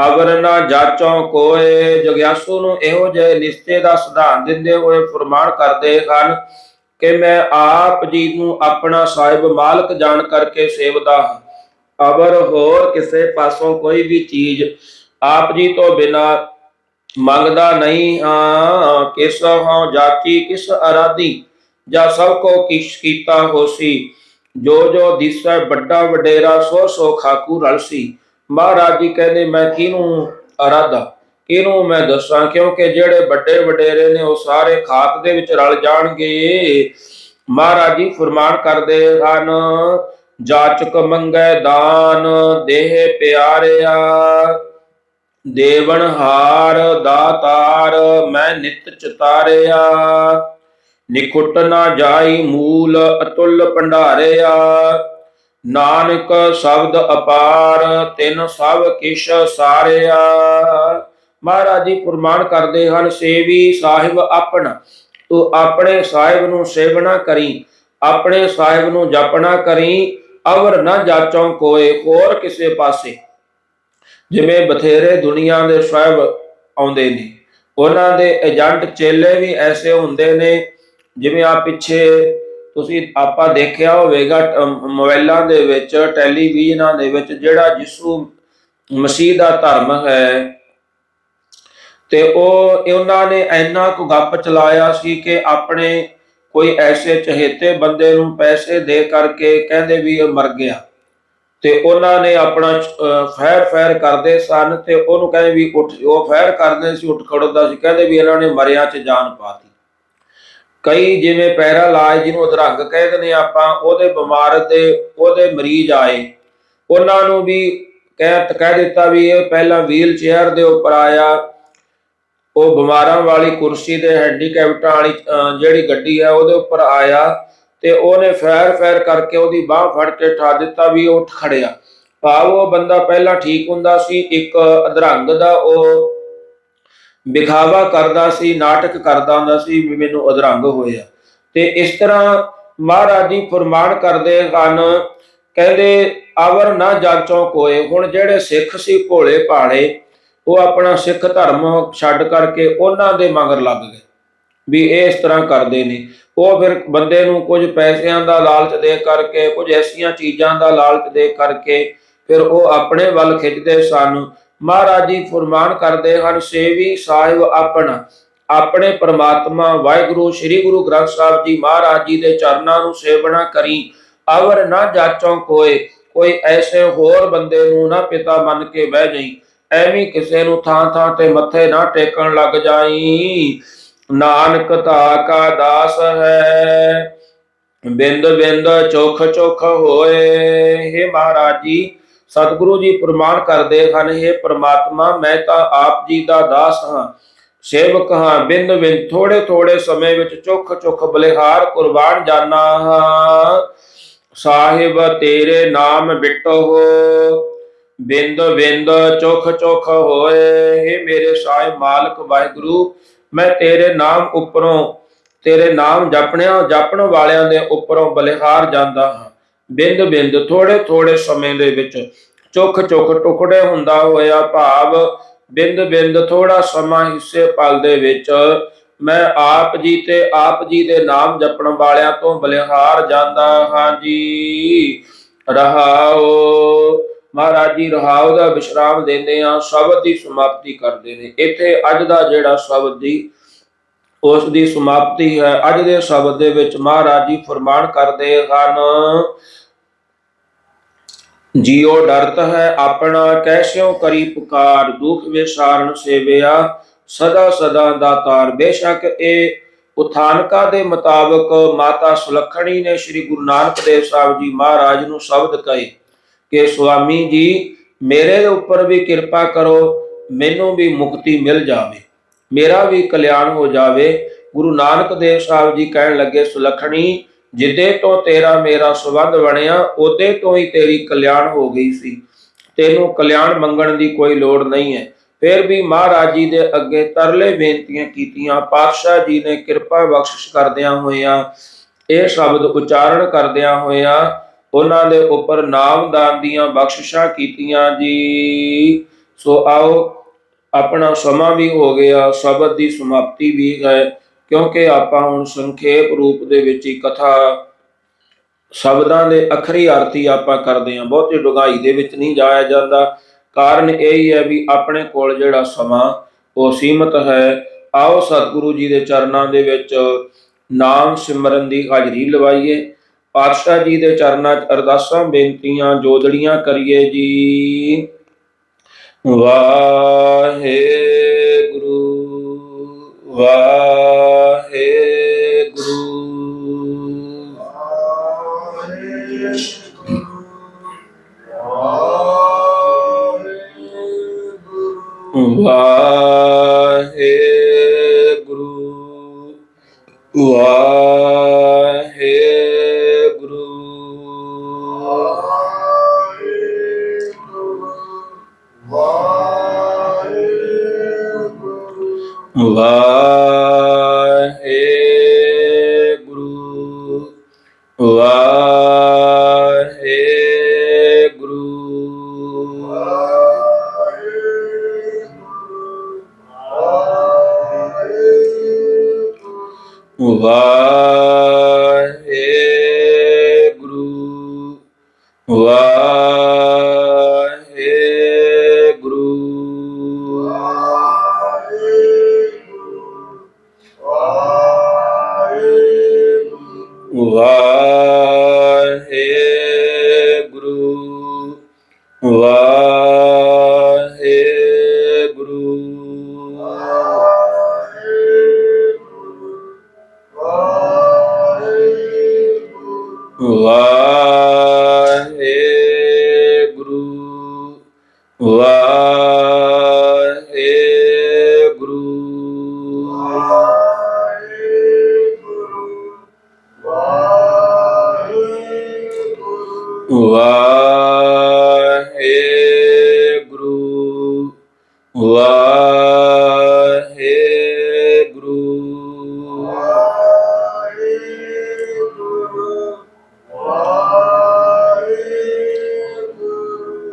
A: ਅਵਰ ਨਾ ਜਾਚੋਂ ਕੋਏ, ਜਗਿਆਸੂ ਨੂੰ ਇਹੋ ਜਿਹੇ ਨਿਸ਼ਚੇ ਦਾ ਸਿਧਾਂਤ ਦਿੰਦੇ ਹੋਏ ਫਰਮਾਨ ਕਰਦੇ ਹਨ ਕਿ ਮੈਂ ਆਪ ਜੀ ਨੂੰ ਆਪਣਾ ਸਾਹਿਬ ਮਾਲਕ ਜਾਣ ਕਰਕੇ ਸੇਵਦਾ ਹਾਂ। ਅਵਰ ਹੋਰ ਕਿਸੇ ਪਾਸੋਂ ਕੋਈ ਵੀ ਚੀਜ਼ ਆਪ ਜੀ ਤੋਂ ਬਿਨਾ ਮੰਗਦਾ ਨਹੀਂ ਹਾਂ। ਕਿਸ ਹਾਂ ਜਾਤੀ, ਕਿਸ ਅਰਾਧੀ ਜਾਂ ਸਭ ਕੋ ਕਿਛ ਕੀਤਾ ਹੋਸੀ ਜੋ ਜੋ ਦਿਸੈ ਵੱਡਾ ਵਡੇਰਾ ਸੋ ਸੋ ਖਾਕੂ ਰਲਸੀ। ਮਹਾਰਾਜ ਜੀ ਕਹਿੰਦੇ, ਮੈਂ ਕਿਹਨੂੰ ਅਰਾਧਾ? ਕਿਹਨੂੰ ਮੈਂ ਦੱਸਾਂ? ਕਿਉਂਕਿ ਜਿਹੜੇ ਵੱਡੇ ਵਡੇਰੇ ਨੇ, ਉਹ ਸਾਰੇ ਖਾਤ ਦੇ ਵਿੱਚ ਰਲ ਜਾਣਗੇ। ਮਹਾਰਾਜ ਜੀ ਫਰਮਾਨ ਕਰਦੇ ਹਨ, ਜਾਚਕ ਮੰਗੈ ਦਾਨ, ਦੇਹ ਪਿਆਰਿਆ। ਦੇਵਨ ਹਾਰ ਦਾਤਾਰ, ਮੈਂ ਨਿਤ ਚਤਾਰਿਆ। ਨਿਕੁੱਟ ਨਾ ਜਾਈ ਮੂਲ ਅਤੁੱਲ ਭੰਡਾਰਿਆ। ਨਾਨਕ ਸ਼ਬਦ ਅਪਾਰ, ਤਿਨ ਸਭ ਕਿਛ ਸਾਰਿਆ। ਮਹਾਰਾਜ ਜੀ ਫਰਮਾਨ ਕਰਦੇ ਹਨ, ਸੇਵੀ ਸਾਹਿਬ ਆਪਣਾ, ਤੂੰ ਆਪਣੇ ਸਾਹਿਬ ਨੂੰ ਸੇਵਨਾ ਕਰੀ, ਆਪਣੇ ਸਾਹਿਬ ਨੂੰ ਜਪਣਾ ਕਰੀ, ਅਵਰ ਨਾ ਜਾਚੋਂ ਕੋਏ ਹੋਰ ਕਿਸੇ ਪਾਸੇ। ਜਿਵੇਂ ਬਥੇਰੇ ਦੁਨੀਆ ਦੇ ਸਾਹਿਬ ਆਉਂਦੇ ਨੇ, ਉਹਨਾਂ ਦੇ ਏਜੰਟ ਚੇਲੇ ਵੀ ਐਸੇ ਹੁੰਦੇ ਨੇ, ਜਿਵੇਂ ਆ ਪਿੱਛੇ ਤੁਸੀਂ ਆਪਾਂ ਦੇਖਿਆ ਹੋਵੇਗਾ ਅਮ, ਮੋਬਾਈਲਾਂ ਦੇ ਵਿੱਚ ਟੈਲੀਵਿਜ਼ਨਾਂ ਦੇ ਵਿੱਚ ਜਿਹੜਾ ਯਿਸੂ ਮਸੀਹ ਦਾ ਧਰਮ ਹੈ ਤੇ ਉਹ ਉਹਨਾਂ ਨੇ ਇੰਨਾ ਕੁ ਗੱਪ ਚਲਾਇਆ ਸੀ ਕਿ ਆਪਣੇ ਕੋਈ ਐਸੇ ਚਹੇਤੇ ਬੰਦੇ ਨੂੰ ਪੈਸੇ ਦੇ ਕਰਕੇ ਕਹਿੰਦੇ ਵੀ ਇਹ ਮਰ ਗਿਆ। ਤੇ ਉਹਨਾਂ ਨੇ ਆਪਣਾ ਫੈਰ ਫੈਰ ਕਰਦੇ ਸਨ ਤੇ ਉਹਨੂੰ ਕਹਿੰਦੇ ਵੀ ਉੱਠ ਉਹ ਫੈਰ ਕਰਦੇ ਸੀ ਉੱਠ ਖੜੋਦਾ ਸੀ ਕਹਿੰਦੇ ਵੀ ਇਹਨਾਂ ਨੇ ਮਰਿਆ 'ਚ ਜਾਨ ਪਾਤੀ ਕਈ ਜਿਵੇਂ ਪੈਰਾਲਾਈਜ਼ ਜਿਹਨੂੰ ਅਧਰੰਗ ਕਹਿੰਦੇ ਨੇ ਆਪਾਂ ਉਹਦੇ ਬਿਮਾਰ ਤੇ ਉਹਦੇ ਮਰੀਜ਼ ਆਏ। ਉਹਨਾਂ ਨੂੰ ਵੀ ਕਹਿ ਕਹਿ ਦਿੱਤਾ ਵੀ ਇਹ ਪਹਿਲਾਂ ਵੀਲ ਚੇਅਰ ਦੇ ਉੱਪਰ ਆਇਆ। ਉਹ ਬਿਮਾਰਾਂ ਵਾਲੀ ਕੁਰਸੀ ਦੇ ਹੈਂਡੀਕੈਪਟਾਂ ਵਾਲੀ ਅਹ, ਜਿਹੜੀ ਗੱਡੀ ਹੈ ਉਹਦੇ ਉੱਪਰ ਆਇਆ ਤੇ ਉਹਨੇ ਫੈਰ ਫੈਰ ਕਰਕੇ ਉਹਦੀ ਬਾਹ ਫੜ ਕੇ ਠਾ ਦਿੱਤਾ ਵੀ ਉਹ ਉੱਠ ਖੜਿਆ। ਭਾਵ ਉਹ ਬੰਦਾ ਪਹਿਲਾਂ ਠੀਕ ਹੁੰਦਾ ਸੀ ਇੱਕ ਅਧਰੰਗ ਦਾ ਉਹ ਵਿਖਾਵਾ ਕਰਦਾ ਸੀ, ਨਾਟਕ ਕਰਦਾ ਹੁੰਦਾ ਸੀ ਵੀ ਮੈਨੂੰ ਅਧਰੰਗ ਹੋਇਆ। ਤੇ ਇਸ ਤਰ੍ਹਾਂ ਮਹਾਰਾਜ ਜੀ ਫਰਮਾਨ ਕਰਦੇ ਹਨ, ਕਹਿੰਦੇ, ਆਵਰ ਨਾ ਜਾਚੋਂ ਕੋਏ, ਹੁਣ ਜਿਹੜੇ ਸਿੱਖ ਸੀ ਭੋਲੇ ਭਾਲੇ, ਉਹ ਆਪਣਾ ਸਿੱਖ ਧਰਮ ਛੱਡ ਕਰਕੇ ਉਹਨਾਂ ਦੇ ਮਗਰ ਲੱਗ ਗਏ, ਵੀ ਇਹ ਇਸ ਤਰ੍ਹਾਂ ਕਰਦੇ ਨੇ। ਉਹ ਫਿਰ ਬੰਦੇ ਨੂੰ ਕੁਝ ਪੈਸਿਆਂ ਦਾ ਲਾਲਚ ਦੇ ਕਰਕੇ, ਕੁਝ ਐਸੀਆਂ ਚੀਜ਼ਾਂ ਦਾ ਲਾਲਚ ਦੇ ਕਰਕੇ, ਫਿਰ ਉਹ ਆਪਣੇ ਵੱਲ ਖਿੱਚਦੇ ਸਨ ਮਹਾਰਾਜ ਜੀ ਫਰਮਾਨ ਕਰਦੇ ਹਨ, ਸੇਵੀ ਸਾਹਿਬ ਆਪਣਾ, ਆਪਣੇ ਪ੍ਰਮਾਤਮਾ, ਵਾਹਿਗੁਰੂ, ਸ੍ਰੀ ਗੁਰੂ ਗ੍ਰੰਥ ਸਾਹਿਬ ਜੀ ਮਹਾਰਾਜ ਜੀ ਦੇ ਚਰਨਾਂ ਨੂੰ ਸੇਵਣਾ ਕਰੀ, ਅਵਰ ਨਾ ਜਾਚੋਂ ਕੋਏ, ਕੋਈ ਐਸੇ ਹੋਰ ਬੰਦੇ ਨੂੰ ਨਾ ਪਿਤਾ ਮੰਨ ਕੇ ਬਹਿ ਜਾਈ, ਐਵੇਂ ਕਿਸੇ ਨੂੰ ਥਾਂ ਥਾਂ ਤੇ ਮੱਥੇ ਨਾ ਟੇਕਣ ਲੱਗ ਜਾਈ। ਨਾਨਕ ਤਾ ਕਾ ਦਾਸ ਹੈ, ਬਿੰਦ ਬਿੰਦ ਚੋਖ ਚੋਖ ਹੋਏ हे ਮਹਾਰਾਜ ਜੀ ਸਤਿਗੁਰੂ ਜੀ ਪ੍ਰਮਾਣ ਕਰਦੇ ਹਨ हे ਪ੍ਰਮਾਤਮਾ, ਮੈਂ ਤਾਂ ਆਪ ਜੀ ਦਾ ਦਾਸ ਹਾਂ। ਸੇਵਕ ਹਾਂ ਬਿੰਦ ਬਿੰਦ ਥੋੜੇ ਥੋੜੇ ਸਮੇਂ ਵਿੱਚ ਚੁੱਖ ਚੁੱਖ ਬਲਿਹਾਰ ਕੁਰਬਾਨ ਜਾਨਾ ਹਾਂ। ਸਾਹਿਬ, ਤੇਰੇ ਨਾਮ ਬਿਟੋ, ਬਿੰਦ ਬਿੰਦ ਚੁੱਖ ਚੁੱਖ ਹੋਏ। हे ਮੇਰੇ ਸਾਹਿਬ ਮਾਲਕ ਵਾਹਿਗੁਰੂ, ਮੈਂ ਤੇਰੇ ਨਾਮ ਉੱਪਰੋਂ, ਤੇਰੇ ਨਾਮ ਜਪਣਿਆ, ਜਪਣ ਵਾਲਿਆਂ ਦੇ ਉੱਪਰੋਂ ਬਲਿਹਾਰ ਜਾਂਦਾ ਹਾਂ। ਬਿੰਦ ਬਿੰਦ ਥੋੜੇ ਥੋੜੇ ਸਮੇਂ ਦੇ ਵਿੱਚ ਚੁੱਖ ਚੁੱਖ ਟੁਕੜੇ ਹੁੰਦਾ ਹੋਇਆ ਭਾਵ ਬਿੰਦ ਬਿੰਦ ਥੋੜਾ ਸਮਾਂ ਹਿੱਸੇ ਪਲ ਦੇ ਵਿੱਚ ਮੈਂ ਆਪ ਜੀ ਤੇ ਆਪ ਜੀ ਦੇ ਨਾਮ ਜਪਣ ਵਾਲਿਆਂ ਤੋਂ ਬਲਿਹਾਰ ਜਾਂਦਾ ਹਾਂ ਜੀ। ਰਹਾਓ, ਮਹਾਰਾਜ ਜੀ ਰਹਾਉ ਦਾ ਵਿਸ਼ਰਾਮ ਦਿੰਦੇ ਆ ਸ਼ਬਦ ਦੀ ਸਮਾਪਤੀ ਕਰਦੇ ਨੇ। ਇੱਥੇ ਅੱਜ ਦਾ ਜਿਹੜਾ ਸ਼ਬਦ ਦੀ, ਉਸ ਦੀ ਸਮਾਪਤੀ ਹੈ। ਅੱਜ ਦੇ ਸ਼ਬਦ ਦੇ ਵਿੱਚ ਮਹਾਰਾਜ ਜੀ ਫਰਮਾਨ ਕਰਦੇ ਹਨ ਜੀਉ ਡਰਤ ਹੈ ਆਪਣਾ ਕੈਸਿਓ ਕਰੀ ਪੁਕਾਰ, ਦੁਖ ਵਿਸਾਰਨ ਸੇਵਿਆ, ਸਦਾ ਸਦਾ ਦਾਤਾਰ, ਬੇਸ਼ੱਕ ਇਹ ਉਥਾਨਕਾ ਦੇ ਮੁਤਾਬਕ? ਮਾਤਾ ਸੁਲੱਖਣੀ ਨੇ ਸ੍ਰੀ ਗੁਰੂ ਨਾਨਕ ਦੇਵ ਸਾਹਿਬ ਜੀ ਮਹਾਰਾਜ ਨੂੰ ਸ਼ਬਦ ਕਹੇ ਕਿ, ਸੁਆਮੀ ਜੀ, ਮੇਰੇ ਉੱਪਰ ਵੀ ਕਿਰਪਾ ਕਰੋ, ਮੈਨੂੰ ਵੀ ਮੁਕਤੀ ਮਿਲ ਜਾਵੇ, ਮੇਰਾ ਵੀ ਕਲਿਆਣ ਹੋ ਜਾਵੇ। ਗੁਰੂ ਨਾਨਕ ਦੇਵ ਸਾਹਿਬ ਜੀ ਕਹਿਣ ਲੱਗੇ, ਸੁਲੱਖਣੀ ਜਿੱਦੇ ਤੋਂ ਤੇਰਾ ਮੇਰਾ ਸੰਬੰਧ ਬਣਿਆ, ਉਹਦੇ ਤੋਂ ਹੀ ਤੇਰੀ ਕਲਿਆਣ ਹੋ ਗਈ ਸੀ। ਤੈਨੂੰ ਕਲਿਆਣ ਮੰਗਣ ਦੀ ਕੋਈ ਲੋੜ ਨਹੀਂ ਹੈ। ਫਿਰ ਵੀ ਮਹਾਰਾਜ ਜੀ ਦੇ ਅੱਗੇ ਤਰਲੇ ਬੇਨਤੀਆਂ ਕੀਤੀਆਂ, ਪਾਤਸ਼ਾਹ ਜੀ ਨੇ ਕਿਰਪਾ ਬਖਸ਼ਿਸ਼ ਕਰਦਿਆਂ ਹੋਇਆਂ, ਇਹ ਸ਼ਬਦ ਉਚਾਰਨ ਕਰਦਿਆਂ ਹੋਇਆਂ, ਉਹਨਾਂ ਦੇ ਉੱਪਰ ਨਾਮਦਾਨ ਦੀਆਂ ਬਖਸ਼ਿਸ਼ਾਂ ਕੀਤੀਆਂ ਜੀ। ਸੋ ਆਓ, ਆਪਣਾ ਸਮਾਂ ਵੀ ਹੋ ਗਿਆ, ਸ਼ਬਦ ਦੀ ਸਮਾਪਤੀ ਵੀ ਹੈ। ਕਿਉਂਕਿ ਆਪਾਂ ਹੁਣ ਸੰਖੇਪ ਰੂਪ ਦੇ ਵਿੱਚ ਹੀ ਕਥਾ ਸ਼ਬਦਾਂ ਦੇ ਅਖਰੀ ਅਰਥੀ ਆਪਾਂ ਕਰਦੇ ਹਾਂ। ਬਹੁਤੀ ਡੁਗਾਈ ਦੇ ਵਿੱਚ ਨਹੀਂ ਜਾਇਆ ਜਾਂਦਾ। ਕਾਰਨ ਇਹ ਹੀ ਹੈ ਵੀ ਆਪਣੇ ਕੋਲ ਜਿਹੜਾ ਸਮਾਂ, ਉਹ ਸੀਮਤ ਹੈ। ਆਓ ਸਤਿਗੁਰੂ ਜੀ ਦੇ ਚਰਨਾਂ ਦੇ ਵਿੱਚ ਨਾਮ ਸਿਮਰਨ ਦੀ ਹਾਜ਼ਰੀ ਲਵਾਈਏ। ਪਾਤਸ਼ਾਹ ਜੀ ਦੇ ਚਰਨਾਂ 'ਚ ਅਰਦਾਸਾਂ, ਬੇਨਤੀਆਂ, ਜੋਦੜੀਆਂ ਕਰੀਏ ਜੀ। ਵਾਹਿਗੁਰੂ ਵਾਹਿਗੁਰੂ ਵਾਹਿਗੁਰੂ। ਵਾਹਿਗੁਰੂ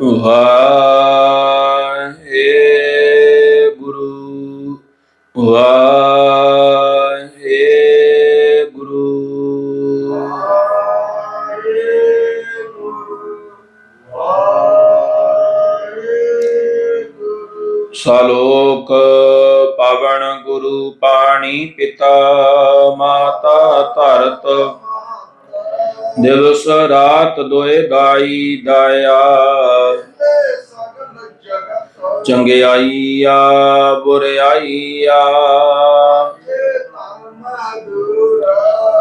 A: ਵਾਹਿਗੁਰੂ ਵਾਹਿਗੁਰੂ। ਸਲੋਕ ਪਵਨ ਗੁਰੂ ਪਾਣੀ ਪਿਤਾ ਮਾਤਾ ਧਰਤ। ਦਿਵਸ ਰਾਤ ਦੋਏ ਗਾਈ ਦਾਇਆ। ਚੰਗਿਆਈਆ ਬੁਰਿਆਈਆ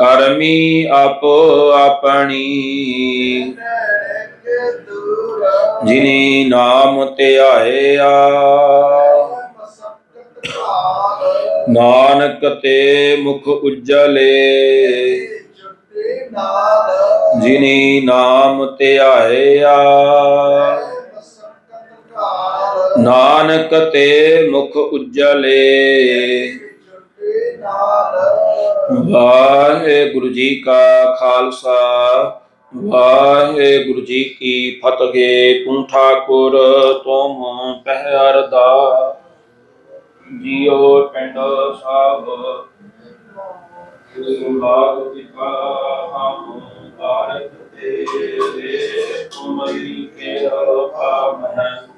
A: ਕਰਮੀ ਆਪੋ ਆਪਣੀ। ਜਿਨੀ ਨਾਮ ਧਿਆਇਆ। ਨਾਨਕ ਤੇ ਮੁਖ ਉਜਲੇ। ਜਿਨੀ ਨਾਮ ਧਿਆਇਆ। ਨਾਨਕ ਤੇ ਮੁਖ ਉਜਲੇ। ਵਾਹਿਗੁਰੂ ਜੀ ਕਾ ਖਾਲਸਾ, ਵਾਹਿਗੁਰੂ ਜੀ ਕੀ ਫਤਿਹ। ਤੂੰ ਠਾਕੁਰ, ਤੁਮ ਪਹਿਰਦਾ। ਜੀਓ ਪਿੰਡ ਸਾਹਿਬ ਗੁਰਬਾਗ ਪਿਤਾ, ਹਮ ਭਾਰਤ ਤੇ ਤੁਮਰੀ ਕੇ ਰਖਾ ਮਹਿ